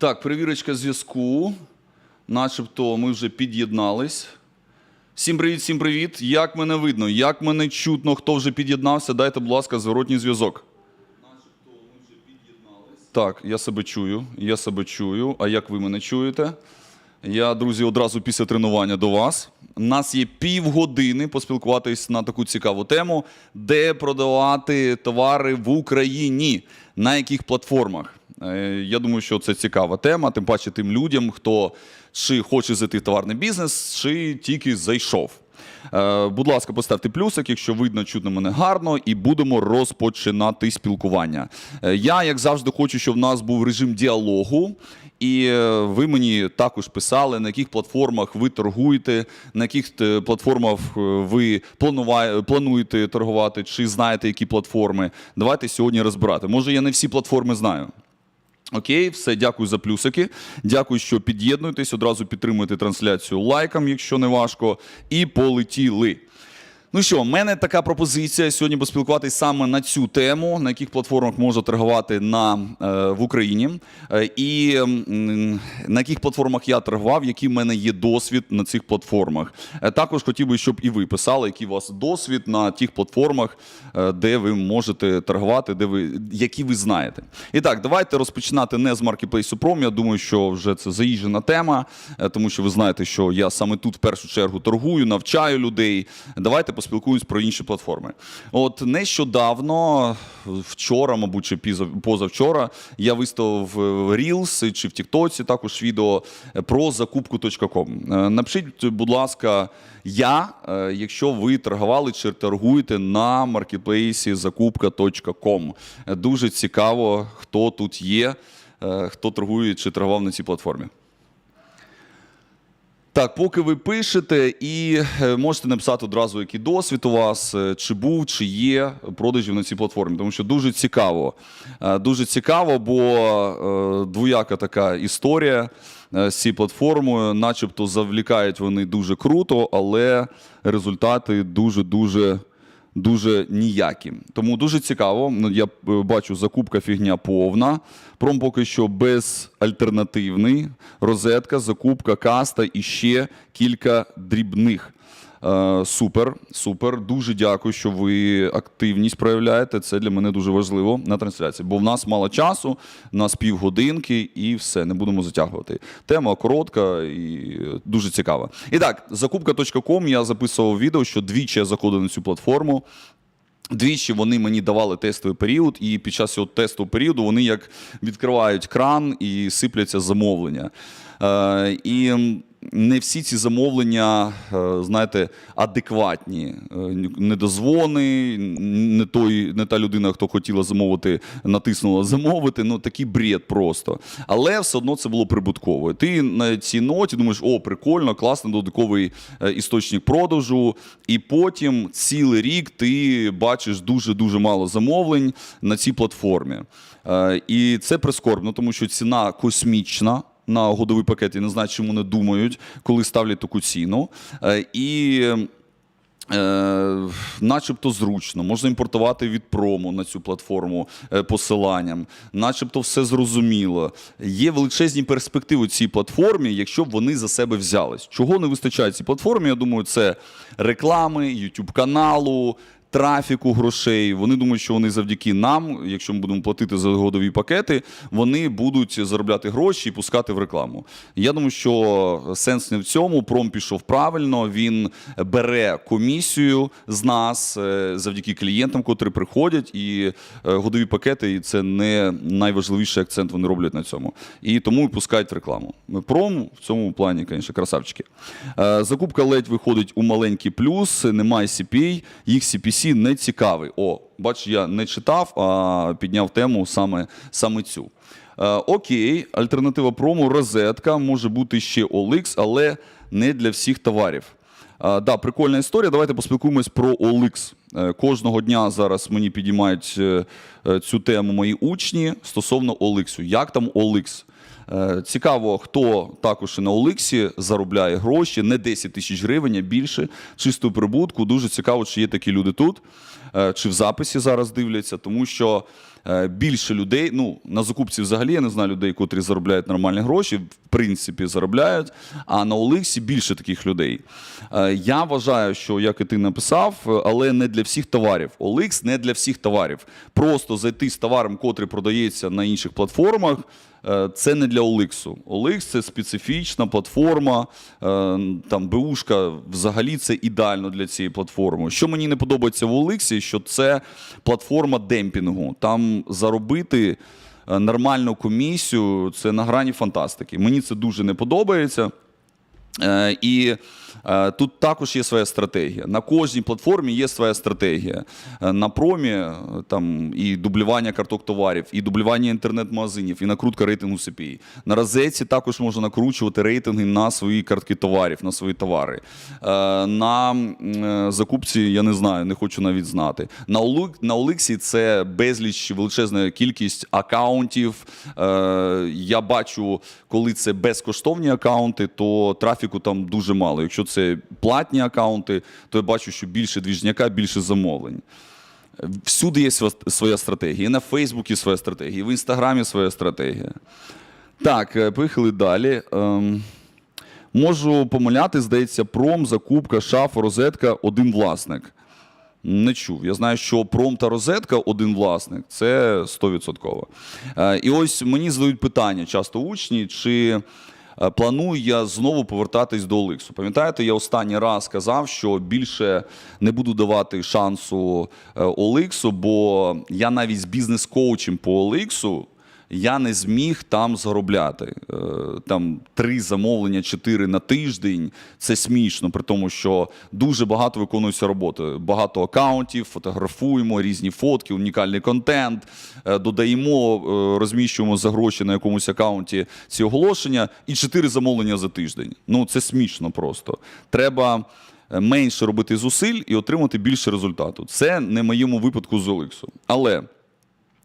Так, перевірочка зв'язку. Начебто ми вже під'єднались. Всім привіт, всім привіт. Як мене видно? Як мене чутно, хто вже під'єднався? Дайте, будь ласка, зворотній зв'язок. Начебто ми вже під'єднались. Так, я себе чую. Я себе чую. А як ви мене чуєте? Я, друзі, одразу після тренування до вас. У нас є півгодини поспілкуватись на таку цікаву тему, де продавати товари в Україні, на яких платформах. Е, Я думаю, що це цікава тема, тим паче тим людям, хто чи хоче зайти в товарний бізнес, чи тільки зайшов. Е, Будь ласка, поставте плюсик, якщо видно, чутно мене гарно, і будемо розпочинати спілкування. Е, Я, як завжди, хочу, щоб в нас був режим діалогу. І ви мені також писали, на яких платформах ви торгуєте, на яких платформах ви плануєте торгувати, чи знаєте, які платформи. Давайте сьогодні розбирати. Може, я не всі платформи знаю. Окей, все, дякую за плюсики. Дякую, що під'єднуєтесь. Одразу підтримуєте трансляцію лайком, якщо не важко. І полетіли. Ну що, в мене така пропозиція сьогодні поспілкуватись саме на цю тему, на яких платформах можна торгувати на, е, в Україні, е, і на яких платформах я торгував, який в мене є досвід на цих платформах. Е, також хотів би, щоб і ви писали, який у вас досвід на тих платформах, де ви можете торгувати, де ви, які ви знаєте. І так, давайте розпочинати не з Marketplace Prom. Я думаю, що вже це заїжджена тема, тому що ви знаєте, що я саме тут в першу чергу торгую, навчаю людей. Давайте поспілкуємось про інші платформи. От нещодавно, вчора, мабуть, чи позавчора, я виставив в Reels чи в TikTok також відео про закупку.com. Е, Напишіть, будь ласка, я, е, якщо ви торгували чи торгуєте на маркетплейсі закупка.com. Е, Дуже цікаво, хто тут є, е, хто торгує чи торгував на цій платформі. Так, поки ви пишете, і е, можете написати одразу, який досвід у вас, е, чи був, чи є продажів на цій платформі, тому що дуже цікаво. Е, Дуже цікаво, бо двояка така історія з цією платформою, начебто завлікають вони дуже круто, але результати дуже-дуже. Дуже ніякі. Тому дуже цікаво. Ну, Я е, бачу, закупка фігня повна. Пром поки що безальтернативний. Розетка, закупка, каста і ще кілька дрібних. Е, супер, супер. Дуже дякую, що ви активність проявляєте. Це для мене дуже важливо на трансляції. Бо в нас мало часу, в нас півгодинки і все, не будемо затягувати. Тема коротка і дуже цікава. І так, закупка.com я записував відео, що двічі я заходив на цю платформу. Двічі вони мені давали тестовий період, і під час цього тестового періоду вони як відкривають кран і сипляться замовлення. Е, і не всі ці замовлення, е, знаєте, адекватні. Е, Не дозвони, не, той, не та людина, хто хотіла замовити, натиснула замовити. Ну такий бред просто. Але все одно це було прибутково. Ти на цій ноті думаєш, о, прикольно, класний додатковий е, істочник продажу. І потім цілий рік ти бачиш дуже-дуже мало замовлень на цій платформі. І це прискорбно, тому що ціна космічна. На годовий пакет я не знаю, чому не думають, коли ставлять таку ціну. Е, І Е, начебто зручно, можна імпортувати від прому на цю платформу е, посиланням, начебто все зрозуміло. Є величезні перспективи цій платформі, якщо б вони за себе взялись. Чого не вистачає цій платформі? Я думаю, це реклами, YouTube каналу. Трафіку грошей. Вони думають, що вони завдяки нам, якщо ми будемо платити за годові пакети, вони будуть заробляти гроші і пускати в рекламу. Я думаю, що сенс не в цьому. Пром пішов правильно. Він бере комісію з нас е, завдяки клієнтам, котрі приходять, і е, годові пакети і це не найважливіший акцент. Вони роблять на цьому. І тому пускають в рекламу. Пром в цьому плані, звісно, красавчики. Е, Закупка ледь виходить у маленький плюс, немає CPA, їх CPC не цікавий. О, бач, я не читав, а підняв тему саме, саме цю. Е, окей, альтернатива прому, розетка, може бути ще OLX, але не для всіх товарів. А, да, прикольна історія. Давайте поспілкуємось про OLX. Е, Кожного дня зараз мені підіймають е, е, цю тему мої учні стосовно OLX. Як там OLX? Е, Цікаво, хто також на Оликсі заробляє гроші, не 10 тисяч гривень, а більше чисту прибутку. Дуже цікаво, чи є такі люди тут, чи в записі зараз дивляться, тому що е, більше людей. Ну, на закупці взагалі я не знаю людей, котрі заробляють нормальні гроші, в принципі, заробляють. А на Оликсі більше таких людей. Е, Я вважаю, що як і ти написав, е, але не для всіх товарів. Оликс не для всіх товарів. Просто зайти з товаром, котрий продається на інших платформах. е, Це не для Оликсу. Оликс це специфічна платформа. е, Там Бушка взагалі це ідеально для цієї платформи. Що мені не подобається в Оликсі, що це платформа демпінгу. Там заробити е, нормальну комісію це на грані фантастики. Мені це дуже не подобається. Е, І е, тут також є своя стратегія. На кожній платформі є своя стратегія. Е, На промі там і дублювання карток товарів, і дублювання інтернет-магазинів, і накрутка рейтингу CPI. На розетці також можна накручувати рейтинги на свої картки товарів, на свої товари. На закупці я не знаю, не хочу навіть знати. На Олик- Оликсі це безліч величезна кількість акаунтів. Я бачу, коли це безкоштовні акаунти, то трафіку там дуже мало. Якщо це платні акаунти, то я бачу, що більше двіжняка, більше замовлень. Всюди є своя стратегія. І на Фейсбуці своя стратегія, і в Інстаграмі своя стратегія. Так, е, поїхали далі. Ем, можу помиляти, здається, пром, закупка, шафа, розетка, один власник. Не чув. Я знаю, що пром та розетка один власник це 100%. Е, І ось мені задають питання часто учні, чи планую я знову повертатись до Оликсу. Пам'ятаєте, я останній раз казав, що більше не буду давати шансу е, Оликсу, бо я навіть з бізнес-коучем по Оликсу я не зміг там заробляти. Е, Там три замовлення, чотири на тиждень. Це смішно, при тому, що дуже багато виконується роботи. Багато акаунтів, фотографуємо, різні фотки, унікальний контент, е, додаємо, е, розміщуємо за гроші на якомусь акаунті ці оголошення, і чотири замовлення за тиждень. Ну це смішно просто. Треба. Менше робити зусиль і отримати більше результату. Це не моєму випадку з Олексу. Але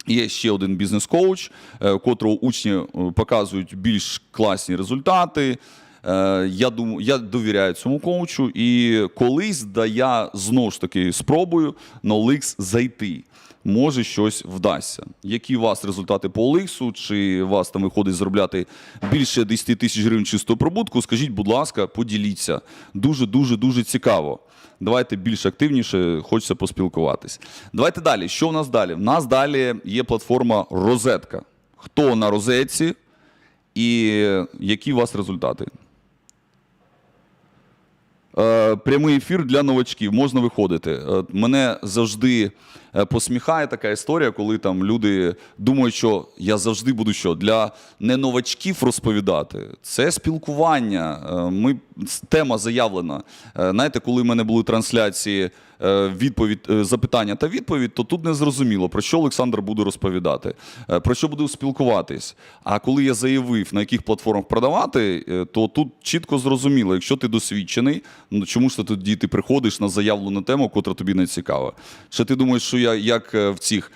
Є ще один бізнес-коуч, е, котрого учні е, показують більш класні результати. Е, Я думаю, я довіряю цьому коучу, і колись да я знову ж таки спробую на Ликс зайти. Може, щось вдасться. Які у вас результати по OLX, чи у вас там виходить заробляти більше 10 тисяч гривень чистого прибутку? Скажіть, будь ласка, поділіться. Дуже, дуже, дуже цікаво. Давайте більш активніше, хочеться поспілкуватись. Давайте далі. Що в нас далі? В нас далі є платформа Розетка. Хто на розетці і які у вас результати? Е, Прямий ефір для новачків можна виходити. Е, Мене завжди посміхає така історія, коли там люди думають, що я завжди буду що для не новачків розповідати. Це спілкування. Е, Ми тема заявлена. Е, Знаєте, коли в мене були трансляції е, відповідь, е, запитання та відповідь, то тут не зрозуміло, про що Олександр буде розповідати, е, про що буде спілкуватись. А коли я заявив, на яких платформах продавати, е, то тут чітко зрозуміло, якщо ти досвідчений, ну чому ж ти тоді ти приходиш на заявлену тему, котра тобі не цікава? Чи ти думаєш, що я як е, в цих.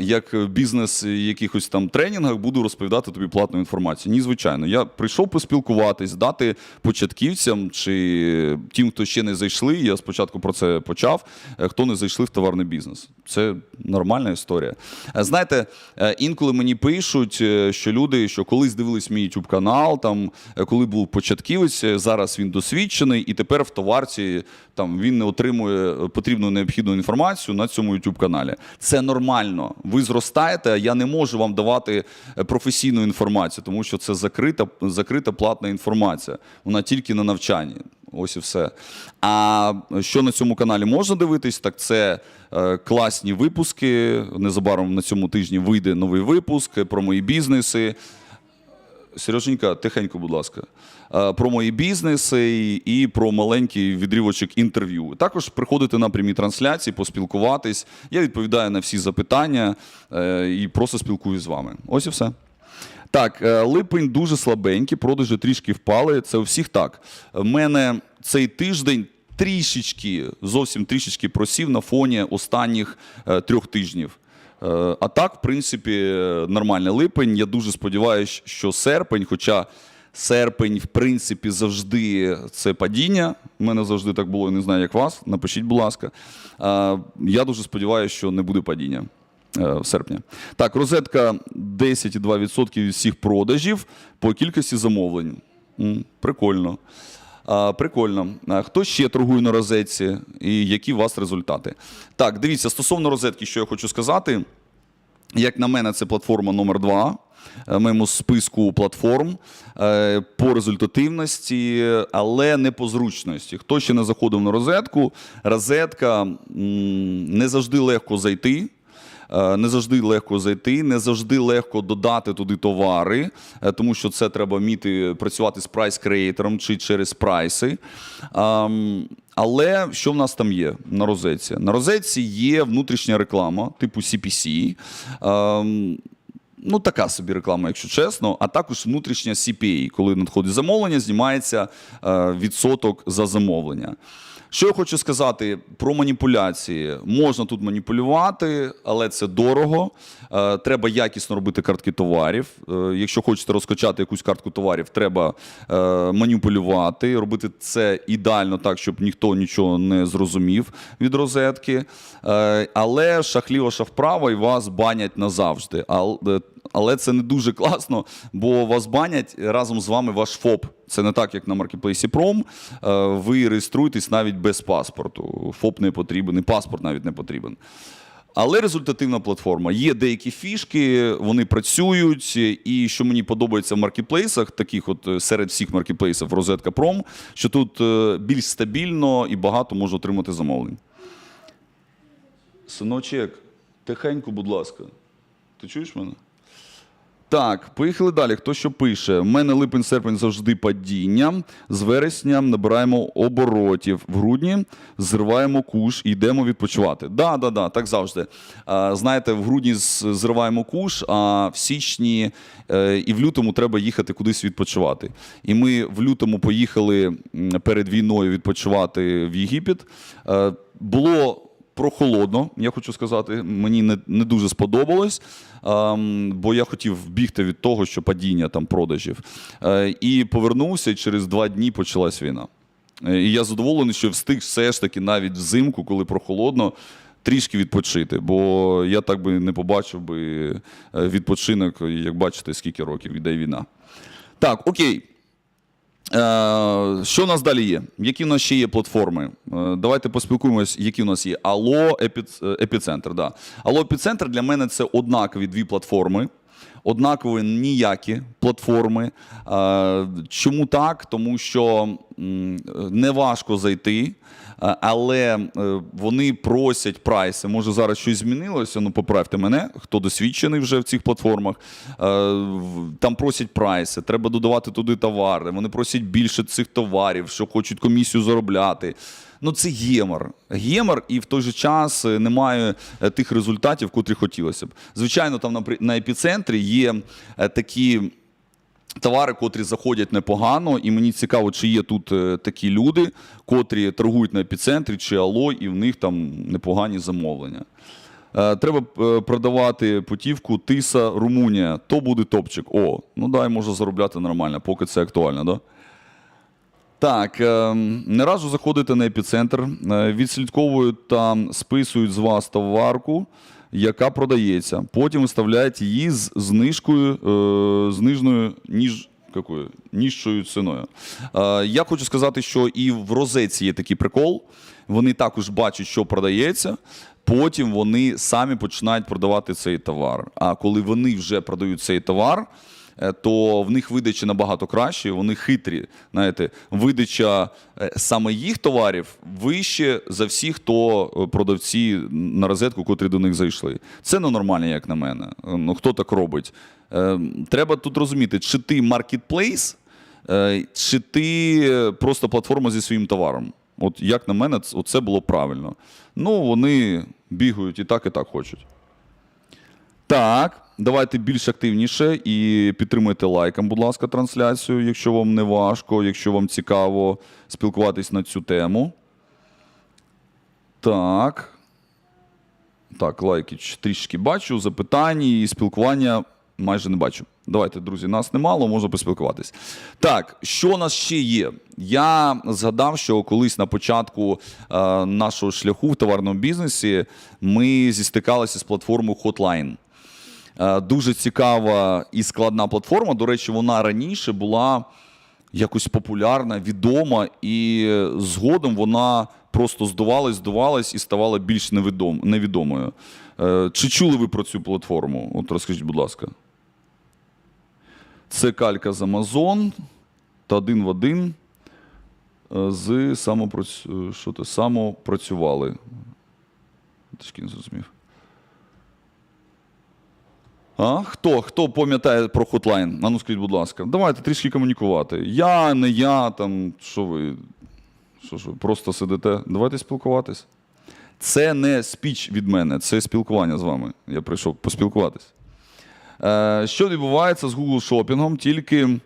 Як бізнес якихось там тренінгах буду розповідати тобі платну інформацію. Ні, звичайно. Я прийшов поспілкуватись, дати початківцям чи тим, хто ще не зайшли. Я спочатку про це почав. е, Хто не зайшли в товарний бізнес. Це нормальна історія. Е, Знаєте, е, інколи мені пишуть, що люди, що колись дивились мій YouTube канал, там коли був початківець, зараз він досвідчений, і тепер в товарці там він не отримує потрібну необхідну інформацію на цьому YouTube каналі. Це нормально. Ви зростаєте, а я не можу вам давати е, професійну інформацію, тому що це закрита, закрита платна інформація. Вона тільки на навчанні. Ось і все. А що на цьому каналі можна дивитись, так це е, класні випуски. Незабаром на цьому тижні вийде новий випуск про мої бізнеси. Сереженька, тихенько, будь ласка. Е, Про мої бізнеси і про маленький відрівочок інтерв'ю. Також приходити на прямі трансляції, поспілкуватись. Я відповідаю на всі запитання е, і просто спілкуюсь з вами. Ось і все. Так, е, липень дуже слабенький, продажі трішки впали. Це у всіх так. У мене цей тиждень трішечки, зовсім трішечки просів на фоні останніх е, трьох тижнів. Е, А так, в принципі, нормальний липень. Я дуже сподіваюся, що серпень, хоча серпень, в принципі, завжди це падіння. У мене завжди так було, я не знаю, як вас. Напишіть, будь ласка. Я дуже сподіваюся, що не буде падіння. е, серпня. Так, розетка 10,2% від всіх продажів по кількості замовлень. Прикольно. Прикольно. Хто ще торгує на розетці і які у вас результати? Так, дивіться, стосовно розетки, що я хочу сказати. Як на мене, це платформа номер 2 в моєму списку платформ е, по результативності, але не по зручності. Хто ще не заходив на розетку, розетка не завжди легко зайти. Е, Не завжди легко зайти, не завжди легко додати туди товари, е, тому що це треба вміти працювати з прайс-креатором чи через прайси. Але що в нас там є на розетці? На розетці є внутрішня реклама, типу CPC. Ну, така собі реклама, якщо чесно, а також внутрішня CPA, коли надходить замовлення, знімається е, відсоток за замовлення. Що я хочу сказати про маніпуляції? Можна тут маніпулювати, але це дорого. Е, треба якісно робити картки товарів. Е, якщо хочете розкачати якусь картку товарів, треба маніпулювати, робити це ідеально так, щоб ніхто нічого не зрозумів від розетки. Але шахліва вправа і вас банять назавжди. Але це не дуже класно, бо вас банять разом з вами ваш ФОП. Це не так, як на маркетплейсі Пром. Е, Ви реєструєтесь навіть без паспорту. ФОП не потрібен, і паспорт навіть не потрібен. Але результативна платформа. Є деякі фішки, вони працюють. І що мені подобається в маркетплейсах, таких от е, серед всіх маркетплейсів Розетка Пром, що тут е, більш стабільно і багато можна отримати замовлень. Синочек, тихенько, будь ласка. Ти чуєш мене? Так, поїхали далі. Хто що пише? У мене липень-серпень завжди падіння. З вересня набираємо оборотів. В грудні зриваємо куш і йдемо відпочивати. Да, да, да, так завжди. Знаєте, в грудні зриваємо куш, а в січні е, і в лютому треба їхати кудись відпочивати. І ми в лютому поїхали перед війною відпочивати в Єгипет. Е, було прохолодно, я хочу сказати. Мені не, не дуже сподобалось, ем, бо я хотів бігти від того, що падіння там продажів. Е, і повернувся, і через два дні почалась війна. Е, І я задоволений, що встиг все ж таки навіть взимку, коли прохолодно. Трішки відпочити, бо я так би не побачив би е, відпочинок, як бачите, скільки років іде війна. Так, окей. Е, що у нас далі є? Які в нас ще є платформи? Е, давайте поспілкуємось, які в нас є. Алло, Епіц, Епіцентр. Да. Алло, Епіцентр для мене це однакові дві платформи. Однакові ніякі платформи. Е, Чому так? Тому що не важко зайти, е, але е, вони просять прайси. Може зараз щось змінилося? Ну поправте мене, хто досвідчений вже в цих платформах. Там просять прайси, треба додавати туди товари. Вони просять більше цих товарів, що хочуть комісію заробляти. Ну, це гемор. Гемор, і в той же час е, немає е, тих результатів, котрі хотілося б. Звичайно, там на, епіцентрі є е, такі. Товари, котрі заходять непогано, і мені цікаво, чи є тут такі люди, котрі торгують на епіцентрі чи Алло, і в них там непогані замовлення. Треба продавати путівку Тиса Румунія. То буде топчик. О, ну дай можу заробляти нормально, поки це актуально, да? Так, е, не разу заходите на епіцентр, е, відслідковують та списують з вас товарку, яка продається. Потім виставляють її з знижкою, е, знижною ніж. Какою? Нижчою ціною. Е, я хочу сказати, що і в розетці є такий прикол. Вони також бачать, що продається. Потім вони самі починають продавати цей товар. А коли вони вже продають цей товар, то в них видача набагато краще, вони хитрі. Знаєте, видача е, саме їх товарів вище за всіх, хто е, продавці на розетку, котрі до них зайшли. Це ненормально, як на мене. Е, Ну хто так робить? Е, Треба тут розуміти, чи ти маркетплейс, е, чи ти е, просто платформа зі своїм товаром. От як на мене, це було правильно. Ну, вони бігають і так, і так хочуть. Так, давайте більш активніше і підтримуйте лайком, будь ласка, трансляцію, якщо вам не важко, якщо вам цікаво спілкуватись на цю тему. Так. Так, лайки трішки бачу, запитання і спілкування майже не бачу. Давайте, друзі, нас немало, можна поспілкуватись. Так, що у нас ще є? Я згадав, що колись на початку е, нашого шляху в товарному бізнесі ми зістикалися з платформою Hotline. Е, Дуже цікава і складна платформа. До речі, вона раніше була якось популярна, відома, і згодом вона просто здувалась, здувалась і ставала більш невідом, невідомою. Е, Чи чули ви про цю платформу? От розкажіть, будь ласка. Це калька з Amazon та один в один е, з самопрац... е, що самопрацювали. Трішки не зрозумів. А? Хто? Хто пам'ятає про хотлайн? А ну скажіть, будь ласка. Давайте трішки комунікувати. Я, не я, там, що ви, що ж ви просто сидите. Давайте спілкуватись. Це не спіч від мене, це спілкування з вами. Я прийшов поспілкуватись. Е, що відбувається з Google шопінгом? Тільки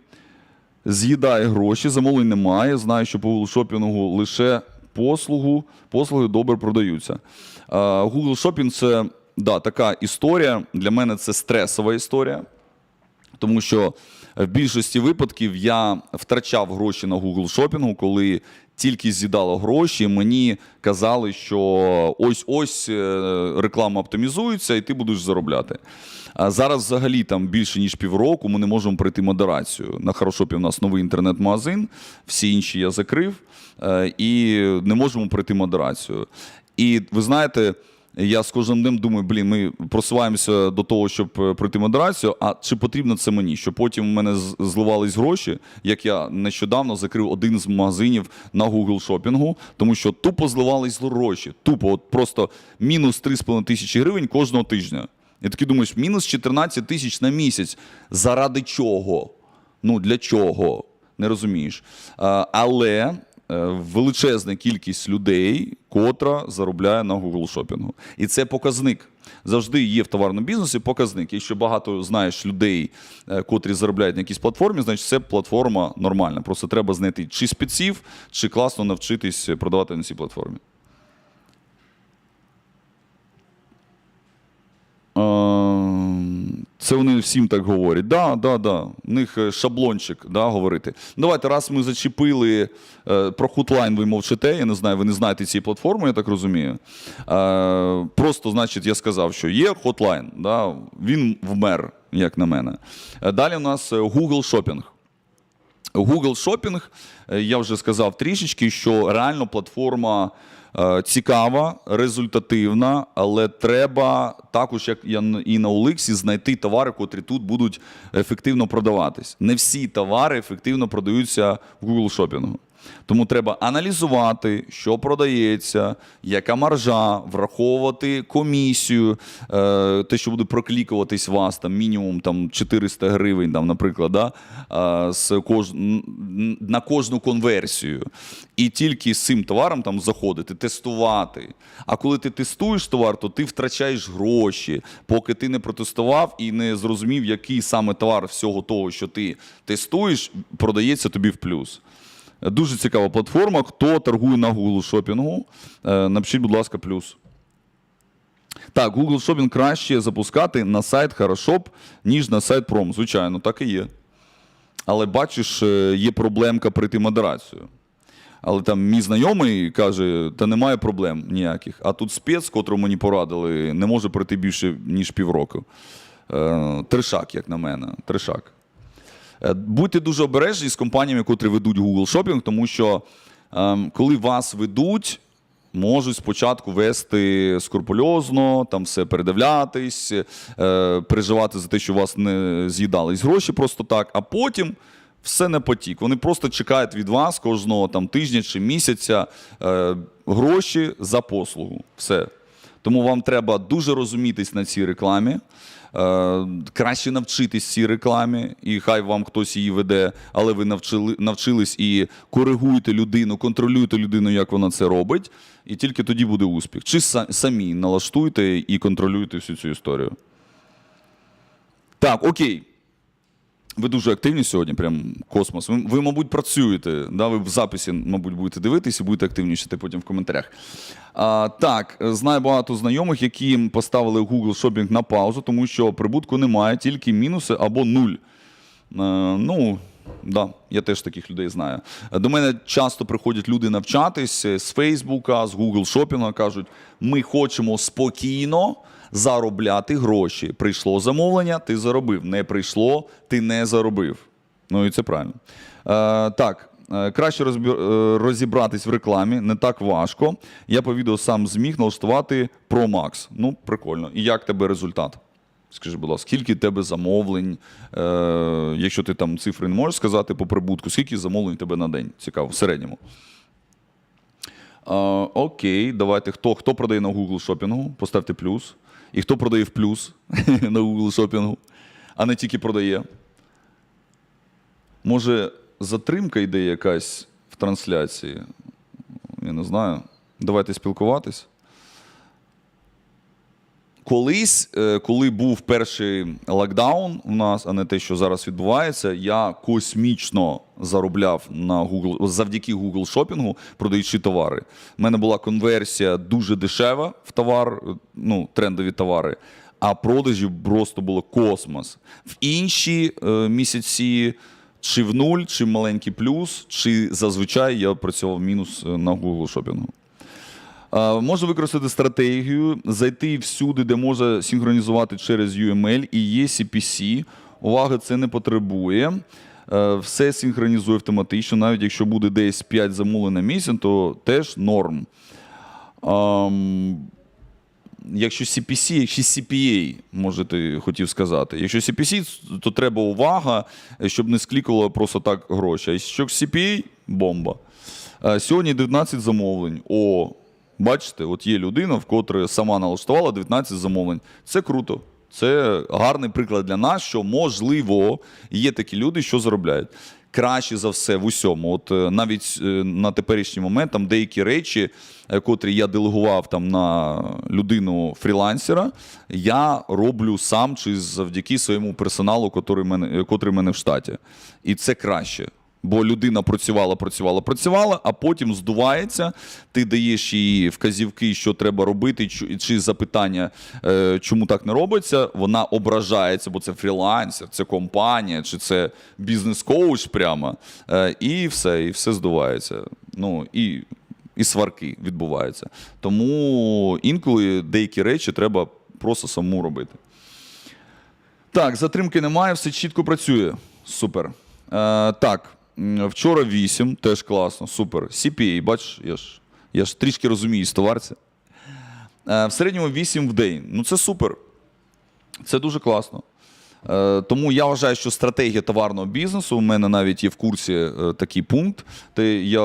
з'їдає гроші, замовлень немає. Знаю, що по Google шопінгу лише послугу, послуги добре продаються. Е, Google Shopping – це да, така історія. Для мене це стресова історія. Тому що в більшості випадків я втрачав гроші на Google шопінгу, коли тільки з'їдало гроші, мені казали, що ось-ось е, реклама оптимізується, і ти будеш заробляти. А зараз взагалі там більше ніж півроку ми не можемо пройти модерацію. На Хорошопі у нас новий інтернет-магазин, всі інші я закрив, е, і не можемо пройти модерацію. І ви знаєте. Я з кожним днем думаю, блін, ми просуваємося до того, щоб е, пройти модерацію. А чи потрібно це мені? Щоб потім в мене зливались гроші, як я нещодавно закрив один з магазинів на Google шопінгу, тому що тупо зливались гроші. Тупо, от просто мінус 3,5 тисячі гривень кожного тижня. І такий думаєш, мінус 14 тисяч на місяць. Заради чого? Ну для чого? Не розумієш. Але е, величезна кількість людей, котра заробляє на Google шопінгу. І це показник. Завжди є в товарному бізнесі показник. Якщо багато знаєш людей, е, котрі заробляють на якійсь платформі, значить це платформа нормальна. Просто треба знайти чи спеців, чи класно навчитись продавати на цій платформі. Ем, Це вони всім так говорять. Да, да, да. У них е, шаблончик да, говорити. Давайте, раз ми зачепили е, про хутлайн, ви мовчите. Я не знаю, ви не знаєте цієї платформи, я так розумію. Е, просто, значить, я сказав, що є хотлайн, да, він вмер, як на мене. Далі у нас Google Shopping. Google Shopping, е, я вже сказав трішечки, що реально платформа е, цікава, результативна, але треба також, як і на Оликсі, знайти товари, котрі тут будуть ефективно продаватись. Не всі товари ефективно продаються в Google Shopping. Тому треба аналізувати, що продається, яка маржа, враховувати комісію, е, те, що буде проклікуватись вас, там мінімум там, 400 гривень, там, наприклад, да, е, з кож... на кожну конверсію. І тільки з цим товаром там заходити, тестувати. А коли ти тестуєш товар, то ти втрачаєш гроші, поки ти не протестував і не зрозумів, який саме товар всього того, що ти тестуєш, продається тобі в плюс. Дуже цікава платформа. Хто торгує на Google шопінгу, е, напишіть, будь ласка, плюс. Так, Google Shopping краще запускати на сайт Хорошоп, ніж на сайт Пром. Звичайно, так і є. Але бачиш, е, є проблемка пройти модерацію. Але там мій знайомий каже, та немає проблем ніяких. А тут спец, котру мені порадили, не може пройти більше, ніж півроку. Е, Тришак, як на мене. Тришак. Е, Будьте дуже обережні з компаніями, котрі ведуть Google Shopping, тому що ем, коли вас ведуть, можуть спочатку вести скрупульозно, там все передивлятись, е, переживати за те, що у вас не з'їдались гроші просто так, а потім. Все не потік. Вони просто чекають від вас кожного там тижня чи місяця е, гроші за послугу. Все. Тому вам треба дуже розумітись на цій рекламі, краще навчитись цій рекламі, і хай вам хтось її веде, але ви навчили, навчились і коригуєте людину, контролюєте людину, як вона це робить, і тільки тоді буде успіх. Чи са- самі налаштуйте і контролюйте всю цю історію. Так, окей. Ви дуже активні сьогодні, прям космос. Ви, ви, мабуть, працюєте. Да? Ви в записі, мабуть, будете дивитися і будете активнішати потім в коментарях. А, так, знаю багато знайомих, які поставили Google Shopping на паузу, тому що прибутку немає, тільки мінуси або нуль. Е, ну, да, я теж таких людей знаю. До мене часто приходять люди навчатись е, з Фейсбука, з Google Shopping, кажуть, ми хочемо спокійно заробляти гроші. Прийшло замовлення, ти заробив. Не прийшло, ти не заробив. Ну і це правильно. Е, так. е, Краще е, розібратись в рекламі, не так важко. Я по відео сам зміг налаштувати Pro Max. Ну, прикольно. І як тебе результат? Скажи, будь ласка, скільки тебе замовлень? Е, якщо ти там цифри не можеш сказати по прибутку, скільки замовлень тебе на день? Цікаво, в середньому. Е, окей, давайте. Хто, хто продає на Google шопінгу? Поставте плюс. І хто продає в плюс на Google шопінгу, а не тільки продає. Може, затримка йде якась в трансляції? Я не знаю. Давайте спілкуватись. Колись, е, коли був перший локдаун у нас, а не те, що зараз відбувається, я космічно заробляв на Google завдяки Google шопінгу, продаючи товари. У мене була конверсія дуже дешева в товар, е, ну, трендові товари, а продажів просто було космос. В інші е, місяці чи в нуль, чи маленький плюс, чи зазвичай я працював мінус е, на Google шопінгу. Може використати стратегію, зайти всюди, де може синхронізувати через UML і є CPC. Уваги це не потребує. Е, Все синхронізує автоматично, навіть якщо буде десь 5 замовлень на місяць, то теж норм. Якщо CPC, якщо CPA, може ти хотів сказати. Якщо CPC, то треба увага, щоб не склікало просто так гроші. А якщо CPA бомба. Е, Сьогодні 19 замовлень. О, бачите, от є людина, в котрої сама налаштувала 19 замовлень. Це круто. Це гарний приклад для нас, що можливо є такі люди, що заробляють. Краще за все в усьому. От е, навіть е, на теперішній момент там деякі речі, е, котрі я делегував там на людину фрілансера, я роблю сам чи завдяки своєму персоналу, котрий мене, котрий мене в штаті. І це краще. Бо людина працювала, працювала, працювала, а потім здувається. Ти даєш їй вказівки, що треба робити, чи, запитання, е, чому так не робиться. Вона ображається, бо це фрілансер, це компанія, чи це бізнес-коуч прямо. Е, і все, і все здувається. Ну і, і сварки відбуваються. Тому інколи деякі речі треба просто самому робити. Так, затримки немає, все чітко працює. Супер. Е, так, вчора 8, теж класно, супер. CPA, бачиш, я ж, я ж трішки розумію з товарця. Е, в середньому 8 в день. Ну це супер. Це дуже класно. Е, Тому я вважаю, що стратегія товарного бізнесу у мене навіть є в курсі е, такий пункт, де я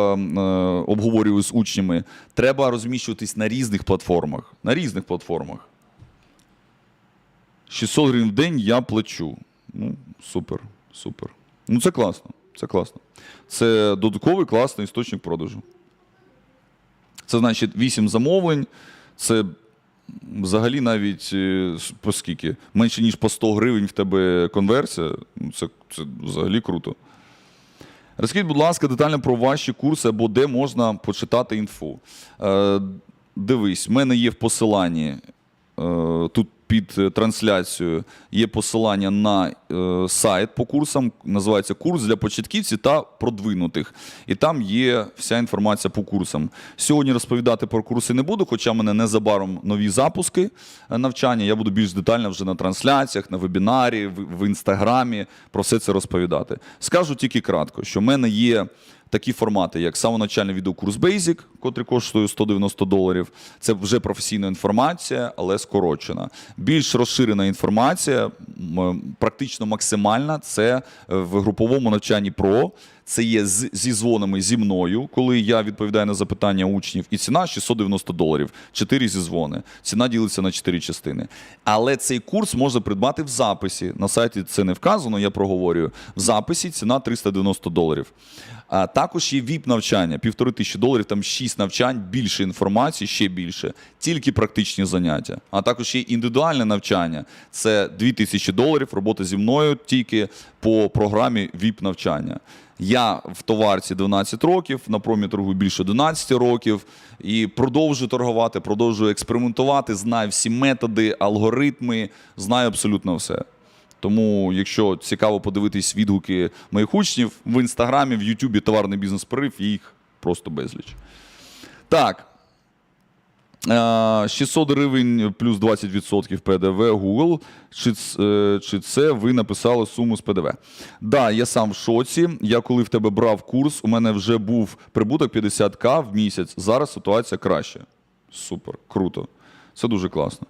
обговорюю з учнями. Треба розміщуватись на різних платформах. На різних платформах. 600 гривень в день я плачу. Ну, супер, супер. Ну, це класно. Це класно. Це додатковий класний істочник продажу. Це значить 8 замовлень. Це взагалі навіть е, по скільки? Менше ніж по 100 гривень в тебе конверсія. Ну, Це, це взагалі круто. Розкажіть, будь ласка, детально про ваші курси або де можна почитати інфу. Е, дивись, в мене є в посиланні е, тут під е, трансляцією є посилання на е, сайт по курсам. Називається курс для початківців та продвинутих. І там є вся інформація по курсам. Сьогодні розповідати про курси не буду, хоча в мене незабаром нові запуски е, навчання. Я буду більш детально вже на трансляціях, на вебінарі, в, в інстаграмі про все це розповідати. Скажу тільки кратко, що в мене є такі формати, як самоначальний відеокурс Basic, котрий коштує 190 доларів. Це вже професійна інформація, але скорочена. Більш розширена інформація, практично максимальна. Це е, в груповому навчанні ПРО. Це є зі дзвонами зі мною, коли я відповідаю на запитання учнів, і ціна 690 доларів, 4 зізвони. Ціна ділиться на 4 частини. Але цей курс можна придбати в записі. На сайті це не вказано, я проговорюю. В записі ціна 390 доларів. А також є VIP навчання, півтори тисячі доларів, там 6 кількість навчань, більше інформації, ще більше, тільки практичні заняття. А також є індивідуальне навчання. Це 2000 доларів, робота зі мною тільки по програмі ВІП навчання. Я в товарці 12 років, на промі торгую більше 11 років і продовжую торгувати, продовжую експериментувати, знаю всі методи, алгоритми, знаю абсолютно все. Тому, якщо цікаво подивитись відгуки моїх учнів в інстаграмі, в Ютубі товарний бізнес прорив, їх просто безліч. Так. Е, 600 гривень плюс 20% ПДВ Google. Чи, е, чи це ви написали суму з ПДВ? Да, я сам в шоці. Я коли в тебе брав курс, у мене вже був прибуток 50к в місяць. Зараз ситуація краще. Супер, круто. Це дуже класно.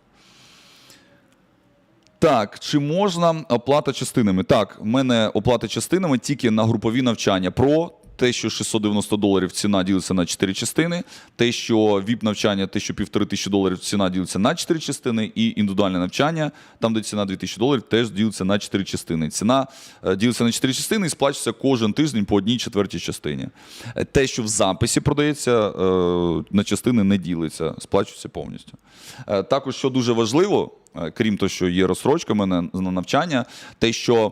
Так, чи можна оплата частинами? Так, в мене оплата частинами тільки на групові навчання. Про те, що 690 доларів ціна ділиться на 4 частини, те, що VIP навчання, те, що півтори тисячі доларів ціна ділиться на 4 частини, і індивідуальне навчання, там, де ціна 2000 доларів, теж ділиться на 4 частини. Ціна е, ділиться на 4 частини і сплачується кожен тиждень по одній четвертій частині. Е, Те, що в записі продається, е, на частини не ділиться, сплачується повністю. Також, що дуже важливо, крім того, що є розсрочка мене на навчання, те, що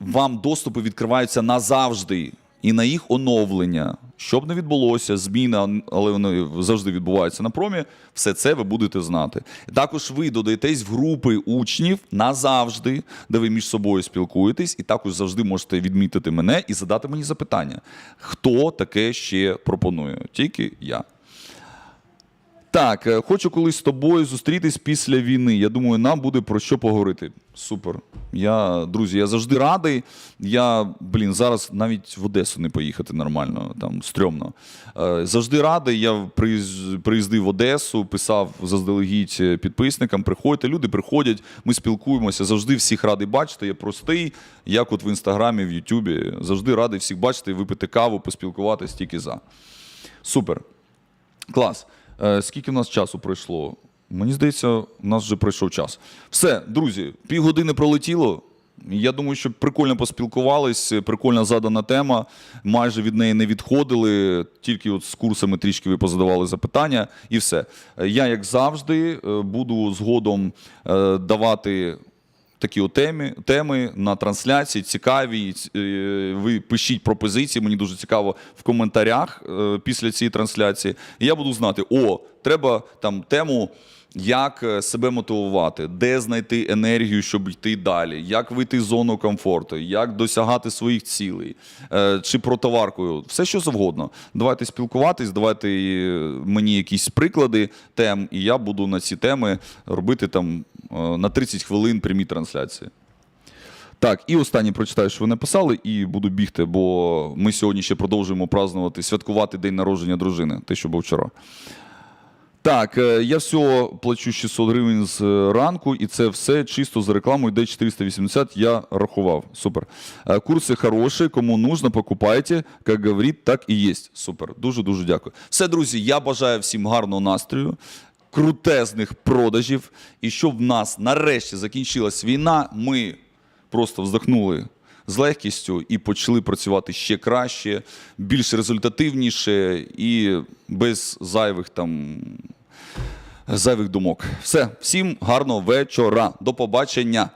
вам доступи відкриваються назавжди і на їх оновлення. Щоб не відбулося, зміна, але вони завжди відбуваються на промі, все це ви будете знати. Також ви додаєтесь в групи учнів назавжди, де ви між собою спілкуєтесь, і також завжди можете відмітити мене і задати мені запитання, хто таке ще пропонує. Тільки я. Так, е, хочу колись з тобою зустрітись після війни. Я думаю, нам буде про що поговорити. Супер. Я, друзі, я завжди радий. Я, блін, зараз навіть в Одесу не поїхати нормально, там стрьомно. Е, Завжди радий. Я приїздив в Одесу, писав заздалегідь е, підписникам. Приходьте, люди приходять, ми спілкуємося. Завжди всіх радий бачити. Я простий, як от в інстаграмі, в Ютубі. Завжди радий всіх бачити, випити каву, поспілкуватись тільки за. Супер. Клас. Е, скільки в нас часу пройшло? Мені здається, у нас вже пройшов час. Все, друзі, півгодини пролетіло. Я думаю, що прикольно поспілкувались, прикольно задана тема. Майже від неї не відходили. Тільки от з курсами трішки ви позадавали запитання, і все. Е, Я, як завжди, е, буду згодом давати такі от теми, теми на трансляції, цікаві. Е, Ви пишіть пропозиції, мені дуже цікаво в коментарях е, після цієї трансляції. І я буду знати, о, треба там тему. Як е, себе мотивувати, де знайти енергію, щоб йти далі, як вийти з зону комфорту, як досягати своїх цілей, чи про товаркою, все що завгодно. Давайте спілкуватись, давайте мені якісь приклади тем, і я буду на ці теми робити там на 30 хвилин прямі трансляції. Так, і останнє прочитаю, що ви написали, і буду бігти, бо ми сьогодні ще продовжуємо празднувати, святкувати день народження дружини, те, що був вчора. Так, е, я всього плачу 600 гривень з е, ранку, і це все чисто за рекламу йде 480, я рахував. Супер. Е, Курси хороші, кому нужно, покупайте. Як говорить, так і є. Супер. Дуже-дуже дякую. Все, друзі, я бажаю всім гарного настрою, крутезних продажів, і щоб в нас нарешті закінчилась війна, ми просто вздохнули з легкістю і почали працювати ще краще, більш результативніше і без зайвих там зайвих думок. Все, всім гарного вечора. До побачення.